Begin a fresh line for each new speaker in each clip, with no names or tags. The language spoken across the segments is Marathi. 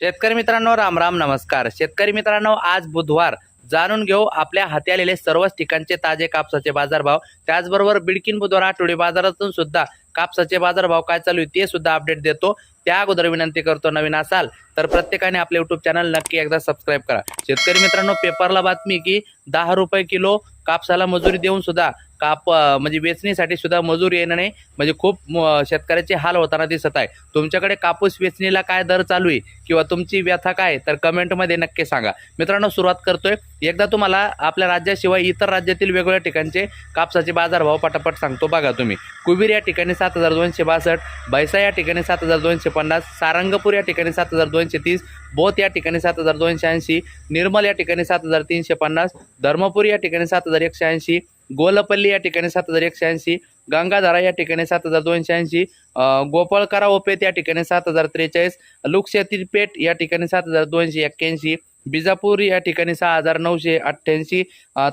शेतकरी मित्रांनो राम राम नमस्कार. शेतकरी मित्रांनो आज बुधवार. जाणून घेऊ आपल्या हाती आलेले सर्वच ठिकाणचे ताजे कापसाचे बाजारभाव. त्याचबरोबर बिडकीन बुधवार आठवडी बाजारातून सुद्धा कापसाचे बाजारभाव काय चालू आहे ते सुद्धा अपडेट देतो. त्या अगोदर विनंती करतो नवीन असाल तर प्रत्येकाने आपले युट्यूब चॅनल नक्की एकदा सबस्क्राईब करा. शेतकरी मित्रांनो पेपरला बातमी की दहा रुपये किलो कापसाला मजुरी देऊन सुद्धा काप म्हणजे वेचणीसाठी सुद्धा मजुरी येणं नाही म्हणजे खूप शेतकऱ्याचे हाल होताना दिसत आहे. तुमच्याकडे कापूस वेचणीला काय दर चालू आहे किंवा तुमची व्यथा काय आहे? तर कमेंटमध्ये नक्की सांगा. मित्रांनो सुरुवात करतोय. एकदा तुम्हाला आपल्या राज्याशिवाय इतर राज्यातील वेगवेगळ्या ठिकाणचे कापसाचे बाजारभाव पटापट सांगतो. बघा तुम्ही कुबीर या ठिकाणी सात सात हजार दोनशे बासष्ट भैसा या ठिकाणी सात हजार दोनशे पन्नास सारंगपूर या ठिकाणी सात हजार दोनशे तीस बोत या ठिकाणी सात हजार दोनशे ऐंशी निर्मल या ठिकाणी सात हजार तीनशे पन्नास धर्मपूर या ठिकाणी सात हजार एकशे ऐंशी गोलपल्ली या ठिकाणी सात हजार एकशे ऐंशी गंगाधारा या ठिकाणी सात हजार दोनशे ऐंशी गोपाळकरा ओपेत या ठिकाणी सात हजार त्रेचाळीस लुकशेतील पेठ या ठिकाणी सात हजार दोनशे एक्क्याऐंशी बिजापूर या ठिकाणी सहा हजार नऊशे अठ्ठ्याऐंशी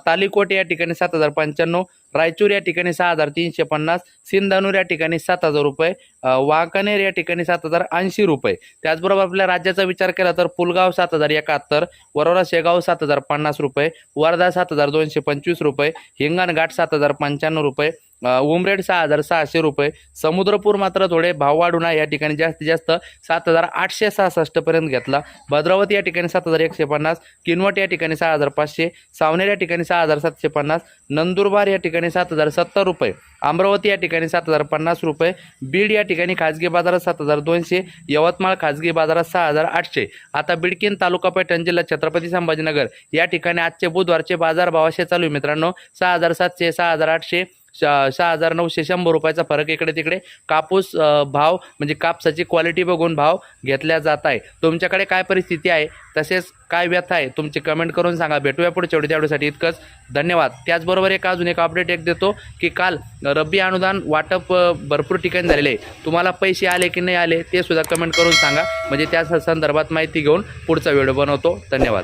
तालिकोट या ठिकाणी सात हजार पंच्याण्णव रायचूर या ठिकाणी सहा हजार तीनशे पन्नास सिंधानूर या ठिकाणी सात हजार रुपये वांकानेर या ठिकाणी सात हजार ऐंशी रुपये. त्याचबरोबर आपल्या राज्याचा विचार केला तर पुलगाव सात हजार एकाहत्तर वरोरा शेगाव सात हजार पन्नास रुपये वर्धा सात हजार दोनशे पंचवीस रुपये हिंगणघाट सात हजार पंच्याण्णव रुपये उमरेड सहा हजार सहाशे रुपये. समुद्रपूर मात्र थोडे भाव वाढून या ठिकाणी जास्तीत जास्त सात हजार आठशे सहासष्टपर्यंत घेतला. भद्रावती या ठिकाणी सात हजार एकशे पन्नास. किनवट या ठिकाणी सहा हजार पाचशे. सावनेर या ठिकाणी सहा हजार सातशे पन्नास. नंदुरबार या ठिकाणी सात हजार सत्तर रुपये. अमरावती या ठिकाणी सात हजार पन्नास रुपये. बीड या ठिकाणी खाजगी बाजारात सात हजार दोनशे. यवतमाळ खाजगी बाजारात सहा हजार आठशे. आता बिडकीन तालुका पैठण जिल्हा छत्रपती संभाजीनगर. या ठिकाणी आजचे बुधवारचे बाजार भावाशे चालू आहे मित्रांनो. सहा हजार सातशे सहा हजार आठशे. सहा हजार नऊशे शंभर रुपयाचा फरक इकडे तिकडे. कापूस भाव म्हणजे कापसाची क्वालिटी बघून भाव घेतल्या जात आहे तुमच्याकडे काय परिस्थिती आहे? तसेच काय व्यथा आहे? तुमची कमेंट करून सांगा. भेटूया पुढच्या व्हिडिओ इतकंच धन्यवाद. त्याचबरोबर एक अजून एक अपडेट एक देतो की काल रब्बी अनुदान वाटप भरपूर ठिकाणी झालेले आहे. तुम्हाला पैसे आले की नाही आले ते सुद्धा कमेंट करून सांगा. म्हणजे त्या संदर्भात माहिती घेऊन पुढचा व्हिडिओ बनवतो. धन्यवाद.